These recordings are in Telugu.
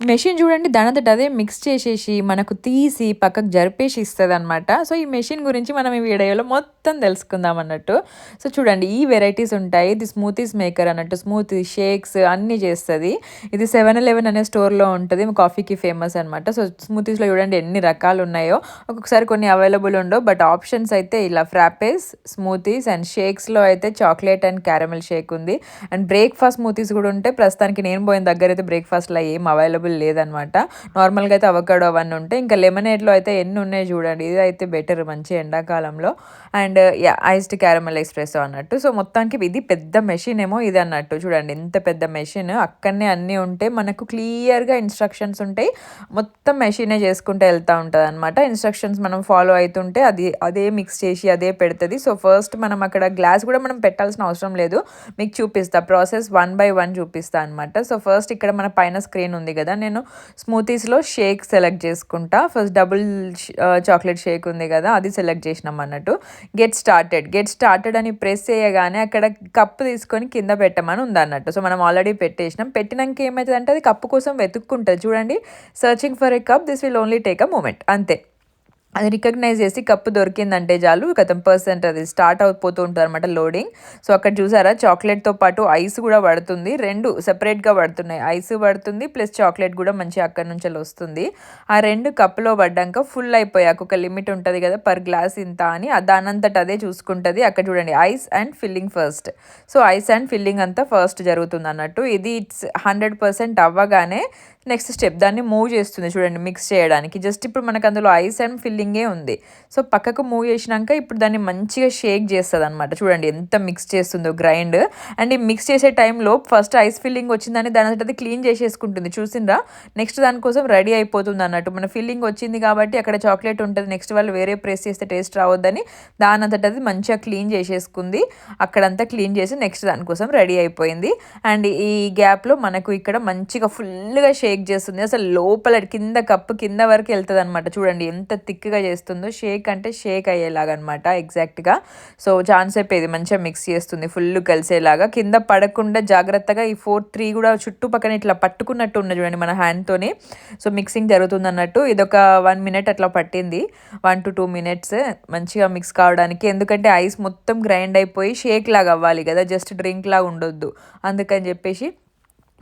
మెషిన్ చూడండి దానంతట అదే మిక్స్ చేసేసి మనకు తీసి పక్కకు జరిపేసి ఇస్తుంది అనమాట సో ఈ మెషిన్ గురించి మనం ఈ వీడియోలో మొత్తం తెలుసుకుందాం అన్నట్టు. సో చూడండి ఈ వెరైటీస్ ఉంటాయి. ఇది స్మూతీస్ మేకర్ అన్నట్టు స్మూతీ షేక్స్ అన్నీ చేస్తుంది. ఇది సెవెన్ ఎలెవెన్ అనే స్టోర్లో ఉంటుంది కాఫీకి ఫేమస్ అనమాట సో స్మూతీస్లో చూడండి ఎన్ని రకాలు ఉన్నాయో. ఒక్కొక్కసారి కొన్ని అవైలబుల్ ఉండవు బట్ ఆప్షన్స్ అయితే ఇలా ఫ్రాపేస్ స్మూతీస్ అండ్ షేక్స్లో అయితే చాక్లెట్ అండ్ క్యారమెల్ షేక్ ఉంది. అండ్ బ్రేక్ఫాస్ట్ స్మూతీస్ కూడా ఉంటే ప్రస్తుతానికి నేను పోయిన దగ్గర అయితే బ్రేక్ఫాస్ట్లో ఏం అవైలబుల్ అవైలబుల్ లేదనమాట. నార్మల్గా అయితే అవకాడో అవన్నీ ఉంటాయి. ఇంకా లెమనేడ్లో అయితే ఎన్ని ఉన్నాయి చూడండి. ఇది అయితే బెటర్ మంచి ఎండాకాలంలో. అండ్ ఐస్డ్ క్యారమల్ ఎక్స్ప్రెస్ అన్నట్టు. సో మొత్తానికి ఇది పెద్ద మెషిన్ ఏమో ఇది అన్నట్టు చూడండి. ఎంత పెద్ద మెషిన్ అక్కడనే అన్నీ ఉంటే మనకు క్లియర్గా ఇన్స్ట్రక్షన్స్ ఉంటాయి. మొత్తం మెషినే చేసుకుంటే వెళ్తూ ఉంటుంది అనమాట ఇన్స్ట్రక్షన్స్ మనం ఫాలో అవుతుంటే అది అదే మిక్స్ చేసి అదే పెడుతుంది. సో ఫస్ట్ మనం అక్కడ గ్లాస్ కూడా మనం పెట్టాల్సిన అవసరం లేదు. మీకు చూపిస్తా. ప్రాసెస్ వన్ బై వన్ చూపిస్తా అనమాట సో ఫస్ట్ ఇక్కడ మన పైన స్క్రీన్ ఉంది కదా. నేను స్మూతీస్లో షేక్ సెలెక్ట్ చేసుకుంటా. ఫస్ట్ డబుల్ చాక్లెట్ షేక్ ఉంది కదా అది సెలెక్ట్ చేసినాం అన్నట్టు. Get started. గెట్ స్టార్టెడ్ అని ప్రెస్ చేయగానే అక్కడ కప్పు తీసుకొని కింద పెట్టమని ఉంది అన్నట్టు. సో మనం ఆల్రెడీ పెట్టేసినాం. పెట్టినాక ఏమవుతుంది అంటే అది కప్పు కోసం వెతుక్కుంటుంది. చూడండి searching for a cup this will only take a moment అంతే. అది రికగ్నైజ్ చేసి కప్పు దొరికిందంటే చాలు. గతం పర్సెంట్ అది స్టార్ట్ అయిపోతూ ఉంటుంది అనమాట లోడింగ్ సో అక్కడ చూసారా? చాక్లెట్తో పాటు ఐస్ కూడా పడుతుంది. రెండు సెపరేట్గా పడుతున్నాయి. ఐస్ పడుతుంది ప్లస్ చాక్లెట్ కూడా మంచి అక్కడి నుంచి వస్తుంది ఆ రెండు కప్పులో పడ్డాక ఫుల్ అయిపోయాక ఒక లిమిట్ ఉంటుంది కదా పర్ గ్లాస్ ఇంత అని. దానంతట అదే చూసుకుంటుంది. అక్కడ చూడండి ice and filling first so ice and filling అంతా ఫస్ట్ జరుగుతుంది అన్నట్టు ఇది ఇట్స్ హండ్రెడ్ పర్సెంట్ అవ్వగానే నెక్స్ట్ స్టెప్ దాన్ని మూవ్ చేస్తుంది చూడండి మిక్స్ చేయడానికి. జస్ట్ ఇప్పుడు మనకు అందులో ఐస్ అండ్ ఫిల్లింగ్ ఉంది. సో పక్కకు మూవ్ చేసినాక ఇప్పుడు దాన్ని మంచిగా షేక్ చేస్తుంది అనమాట చూడండి ఎంత మిక్స్ చేస్తుందో గ్రైండ్. అండ్ ఈ మిక్స్ చేసే టైంలో ఫస్ట్ ఐస్ ఫిల్లింగ్ వచ్చిందని దాని అది క్లీన్ చేసేసుకుంటుంది. చూసిండ్రా? నెక్స్ట్ దానికోసం రెడీ అయిపోతుంది అన్నట్టు. మన ఫిల్లింగ్ వచ్చింది కాబట్టి అక్కడ చాక్లెట్ ఉంటుంది. నెక్స్ట్ వాళ్ళు వేరే ప్రెస్ చేస్తే టేస్ట్ రావద్దని దాని అంతటది మంచిగా క్లీన్ చేసేసుకుంది. అక్కడంతా క్లీన్ చేసి నెక్స్ట్ దానికోసం రెడీ అయిపోయింది. అండ్ ఈ గ్యాప్లో మనకు ఇక్కడ మంచిగా ఫుల్గా షేక్ చేస్తుంది. అసలు లోపల కింద కప్పు కింద వరకు వెళ్తుంది అనమాట చూడండి ఎంత థిక్గా చేస్తుందో షేక్ అంటే షేక్ అయ్యేలాగా అనమాట ఎగ్జాక్ట్గా. సో ఛాన్సేపు ఇది మంచిగా మిక్స్ చేస్తుంది ఫుల్ కలిసేలాగా. కింద పడకుండా జాగ్రత్తగా ఈ ఫోర్ త్రీ కూడా చుట్టుపక్కన ఇట్లా పట్టుకున్నట్టు ఉన్న చూడండి మన హ్యాండ్తోని. సో మిక్సింగ్ జరుగుతుంది అన్నట్టు ఇది ఒక వన్ మినిట్ అట్లా పట్టింది. వన్ టు టూ మినిట్స్ మంచిగా మిక్స్ కావడానికి. ఎందుకంటే ఐస్ మొత్తం గ్రైండ్ అయిపోయి షేక్ లాగా అవ్వాలి కదా జస్ట్ డ్రింక్ లాగా ఉండొద్దు. అందుకని చెప్పేసి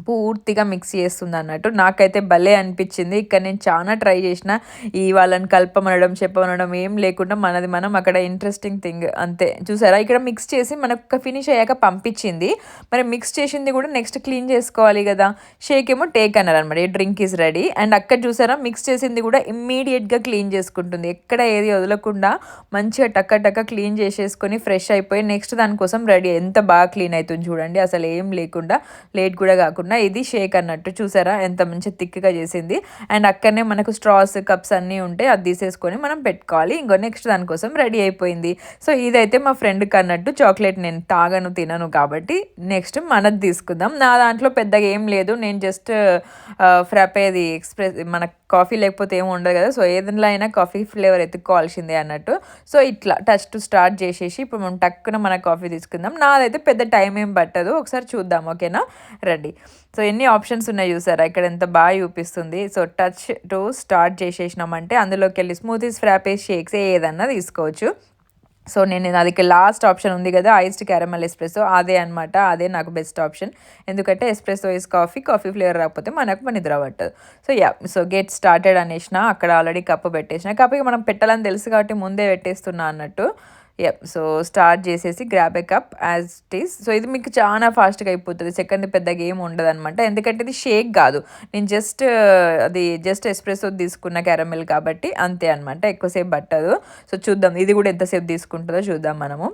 పూర్తిగా మిక్స్ చేస్తుంది అన్నట్టు. నాకైతే భలే అనిపించింది. ఇక్కడ నేను చాలా ట్రై చేసిన. ఈ వాళ్ళని కలపమనడం చెప్పమనడం ఏం లేకుండా మనది మనం అక్కడ ఇంట్రెస్టింగ్ థింగ్ అంతే. చూసారా? ఇక్కడ మిక్స్ చేసి మనకు ఫినిష్ అయ్యాక పంపించింది. మరి మిక్స్ చేసింది కూడా నెక్స్ట్ క్లీన్ చేసుకోవాలి కదా. షేక్ ఏమో టేక్ అన్నారు అనమాట డ్రింక్ ఈజ్ రెడీ అండ్ అక్కడ చూసారా? మిక్స్ చేసింది కూడా ఇమ్మీడియట్గా క్లీన్ చేసుకుంటుంది. ఎక్కడ ఏది వదలకుండా మంచిగా టక్క టక్క క్లీన్ చేసేసుకొని ఫ్రెష్ అయిపోయి నెక్స్ట్ దానికోసం రెడీ ఎంత బాగా క్లీన్ అవుతుంది చూడండి. అసలు ఏం లేకుండా. లేట్ కూడా కాకుండా. కాకుండా ఇది షేక్ అన్నట్టు. చూసారా? ఎంత మంచి థిక్గా చేసింది. అండ్ అక్కడనే మనకు స్ట్రాస్ కప్స్ అన్నీ ఉంటాయి అది తీసేసుకొని మనం పెట్టుకోవాలి. ఇంకో నెక్స్ట్ దానికోసం రెడీ అయిపోయింది. సో ఇదైతే మా ఫ్రెండ్కి అన్నట్టు చాక్లెట్ నేను తాగను తినను కాబట్టి నెక్స్ట్ మనది తీసుకుందాం. నా దాంట్లో పెద్దగా ఏం లేదు. నేను జస్ట్ ఫ్రాపేది ఎక్స్ప్రెస్ మన కాఫీ లేకపోతే ఏమి ఉండదు కదా. సో ఏదైనా అయినా కాఫీ ఫ్లేవర్ ఎత్తుకోవాల్సిందే అన్నట్టు. సో ఇట్లా టచ్ టు స్టార్ట్ చేసేసి ఇప్పుడు మనం టక్కున మన కాఫీ తీసుకుందాం. నాదైతే పెద్ద టైం ఏం పట్టదు. ఒకసారి చూద్దాం. ఓకేనా? రెడీ. సో ఎన్ని ఆప్షన్స్ ఉన్నాయి చూసారా? ఇక్కడ ఎంత బాగా చూపిస్తుంది. సో టచ్ టు స్టార్ట్ చేసేసినామంటే అందులోకి వెళ్ళి స్మూతీస్ ఫ్రాపేస్ షేక్స్ ఏదన్నా తీసుకోవచ్చు. సో నేను అది లాస్ట్ ఆప్షన్ ఉంది కదా ఐస్డ్ క్యారమల్ ఎస్ప్రెసో అదే అనమాట అదే నాకు బెస్ట్ ఆప్షన్. ఎందుకంటే espresso is coffee coffee flavour రాకపోతే మనకు మన నిద్ర పట్టదు so ya so get started అనేసిన అక్కడ ఆల్రెడీ కప్పు పెట్టేసిన. కప్పుకి మనం పెట్టాలని తెలుసు కాబట్టి ముందే పెట్టేస్తున్నా అన్నట్టు. యప్ సో స్టార్ట్ చేసేసి grab a cup as teas is so ఇది మీకు చాలా ఫాస్ట్గా అయిపోతుంది. సెకండ్ పెద్దగా ఏం ఉండదు అనమాట ఎందుకంటే ఇది షేక్ కాదు. నేను జస్ట్ uh, అది జస్ట్ ఎస్ప్రెసో తీసుకున్న క్యారమెల్ కాబట్టి అంతే అనమాట ఎక్కువసేపు పట్టదు. సో చూద్దాం. ఇది కూడా ఎంతసేపు తీసుకుంటుందో చూద్దాం మనము.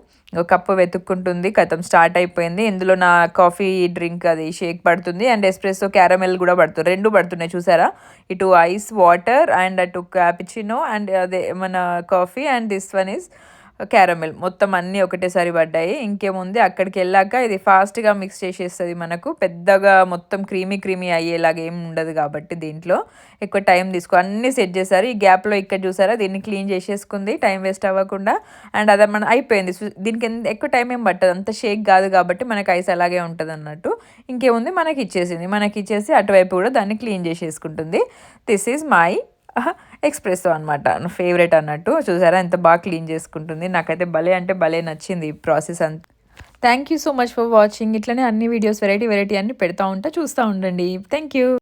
కప్పు వెతుక్కుంటుంది. కథం స్టార్ట్ అయిపోయింది. ఇందులో నా కాఫీ డ్రింక్ అది షేక్ పడుతుంది. అండ్ ఎస్ప్రెసో క్యారమెల్ కూడా పడుతుంది. రెండు పడుతున్నాయి. చూసారా? ఇటు ఐస్ వాటర్ అండ్ అటు క్యాపిచినో అండ్ అదే మన coffee and this one is caramel. మొత్తం అన్నీ ఒకటేసారి పడ్డాయి. ఇంకేముంది? అక్కడికి వెళ్ళాక ఇది ఫాస్ట్గా మిక్స్ చేసేస్తుంది మనకు. పెద్దగా మొత్తం క్రీమీ క్రీమీ అయ్యేలాగా ఏం ఉండదు కాబట్టి దీంట్లో. ఎక్కువ టైం తీసుకో అన్నీ సెట్ చేశారు. ఈ గ్యాప్లో ఇక్కడ చూసారా? దీన్ని క్లీన్ చేసేసుకుంది. టైం వేస్ట్ అవ్వకుండా. అండ్ అదే మన అయిపోయింది. దీనికి ఎక్కువ టైం ఏం పట్టదు. అంత షేక్ కాదు కాబట్టి మనకు ఐస్ అలాగే ఉంటుంది అన్నట్టు ఇంకేముంది? మనకి ఇచ్చేసింది మనకి ఇచ్చేసి అటువైపు కూడా దాన్ని క్లీన్ చేసేసుకుంటుంది. దిస్ ఈజ్ మై ఎక్స్ప్రెస్ అనమాట ఫేవరెట్ అన్నట్టు. చూసారా ఎంత బాగా క్లీన్ చేసుకుంటుంది. నాకైతే భలే అంటే భలే నచ్చింది ఈ ప్రాసెస్ అంత. Thank you so much for watching ఇట్లనే అన్ని వీడియోస్ వెరైటీ వెరైటీ అన్ని పెడతా ఉంటా చూస్తూ ఉండండి. Thank you